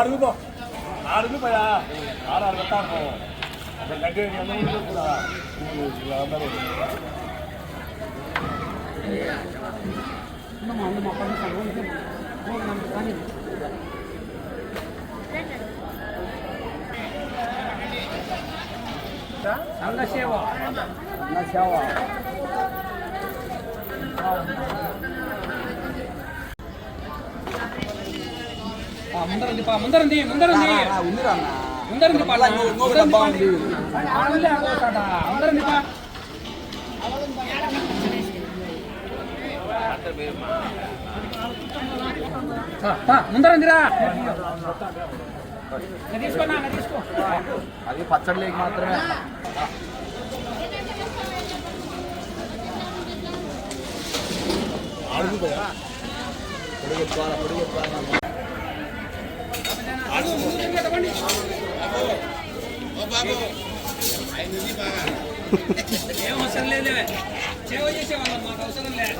நாடு போ நாடு போயா ஆறு ஆறு கட்டா இருக்கும் அந்த கட்டி கூட అందరూ ముందరండి పా ముందరండి ముందరండి ముందరండి పా ముందరండి పా. ముందరందిరా తీసుకో నా తీసుకో. అది పచ్చడిలోకి మాత్రమే. ఏం అవసరం లేదు సేవ చేసేవాళ్ళం మాకు అవసరం లేదు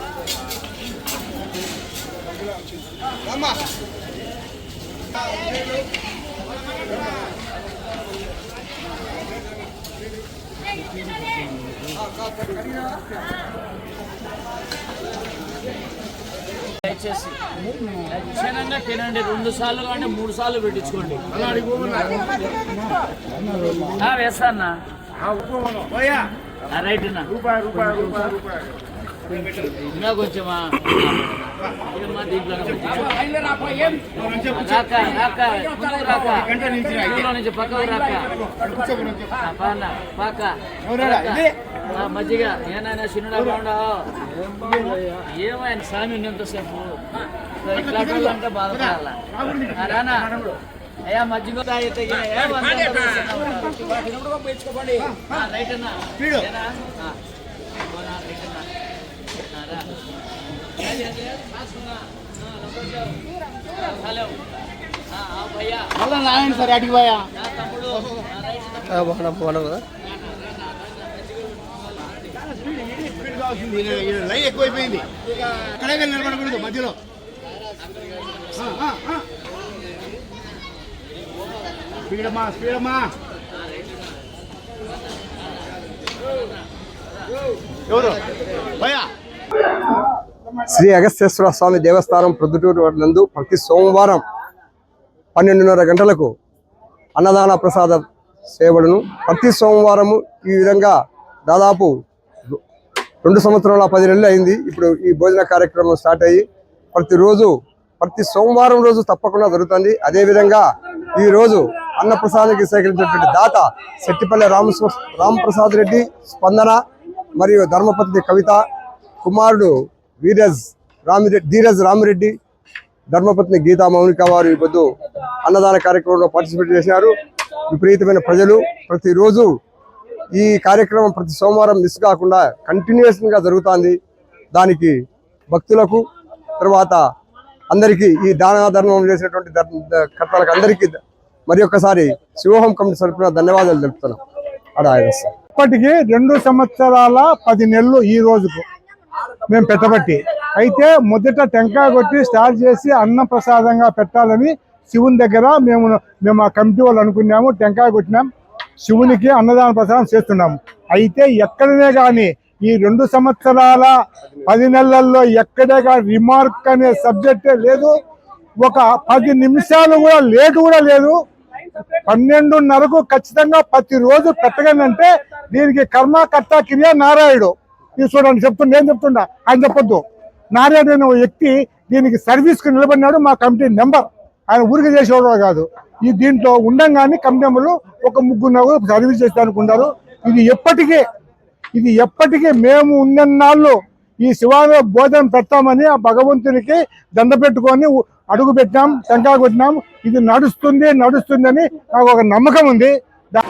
దయచేసి లక్షణంగా తినండి. రెండు సార్లు కానీ మూడు సార్లు పెట్టించుకోండి. ఆ, వేస్తాన్నా ఆ, రైట్ అన్న. ఇంకా కొంచెమా దీంట్లో రాక రాక రాక ఇందులో నుంచి పక్కకు రాక ఆ, పాన పాక ఆ, మజ్జిగ ఏనాయనా చిన్నడా బాగుండవు ఏమైనా స్వామి ఉన్నంతసేపు ఇట్లాంటి వాళ్ళంటే బాధపడాలా రానా అయ్యా మజ్జిగ రైట్ అన్నా. పోనా, రైట్ అన్నా. ఆ, రా. అది, అడిగి పోయా లై ఎక్కువైపోయింది అక్కడే నిలబడకూడదు మధ్యలో స్పీడమ్మా స్పీడమ్మా ఎవరు భయా శ్రీ అగస్తేశ్వర స్వామి దేవస్థానం ప్రొద్దుటూరు నందు ప్రతి సోమవారం పన్నెండున్నర గంటలకు అన్నదాన ప్రసాద సేవలను ప్రతి సోమవారము ఈ విధంగా దాదాపు రెండు సంవత్సరాల పది నెలలు అయింది. ఇప్పుడు ఈ భోజన కార్యక్రమం స్టార్ట్ అయ్యి ప్రతిరోజు ప్రతి సోమవారం రోజు తప్పకుండా జరుగుతుంది. అదేవిధంగా ఈరోజు అన్నప్రసాదానికి సేకరించినటువంటి దాత శెట్టిపల్లె రామస్వ రామప్రసాద్ రెడ్డి స్పందన మరియు ధర్మపత్ని కవిత కుమారుడు వీరజ్ రామిరెడ్డి ధీరజ్ రామిరెడ్డి ధర్మపత్ని గీతా మౌనిక వారు ఈపొద్దు పొద్దు అన్నదాన కార్యక్రమంలో పార్టిసిపేట్ చేశారు. విపరీతమైన ప్రజలు ప్రతిరోజు ఈ కార్యక్రమం ప్రతి సోమవారం మిస్ కాకుండా కంటిన్యూస్గా జరుగుతుంది. దానికి భక్తులకు తర్వాత అందరికీ ఈ దాన ధర్మం చేసినటువంటి కర్తలకు అందరికీ మరి ఒక్కసారి శివహోం కమిటీ తరపున ధన్యవాదాలు తెలుపుతున్నాం. అడా ఇప్పటికీ రెండు సంవత్సరాల పది నెలలు ఈ రోజుకు. మేము పెట్టబట్టి. అయితే మొదట టెంకాయ కొట్టి స్టార్ట్ చేసి అన్న ప్రసాదంగా పెట్టాలని శివుని దగ్గర మేము మేము ఆ కమిటీ వాళ్ళు అనుకున్నాము. టెంకాయ కొట్టినాం. శివునికి అన్నదాన ప్రసాదం చేస్తున్నాము. అయితే ఎక్కడనే కానీ ఈ రెండు సంవత్సరాల పది నెలల్లో ఎక్కడే కానీ రిమార్క్ అనే సబ్జెక్టే లేదు. ఒక పది నిమిషాలు కూడా లేటు కూడా లేదు. పన్నెండున్నరకు ఖచ్చితంగా ప్రతిరోజు పెట్టగలంటే దీనికి కర్మకర్త కిరియ నారాయణుడు. ఇది చూడండి చెప్తుండే ఏం చెప్తుండ? ఆయన చెప్పొద్దు. నారాయణ అనే ఓ వ్యక్తి దీనికి సర్వీస్కి నిలబడినాడు మా కమిటీ నెంబర్ ఆయన ఊరికి చేసేవాడు కాదు. ఈ దీంట్లో ఉండంగానే కమిటీ ఒక ముగ్గురు నలుగురు సర్వీస్ చేస్తానుకున్నారు ఇది ఎప్పటికీ ఇది ఎప్పటికీ మేము ఉన్నన్నాళ్ళు ఈ శివాలయ భోజనం పెడతామని ఆ భగవంతునికి దండ పెట్టుకొని అడుగు పెట్టినాం టెంకాయ కొట్టినాం. ఇది నడుస్తుంది నడుస్తుందని నాకు ఒక నమ్మకం ఉంది. దా-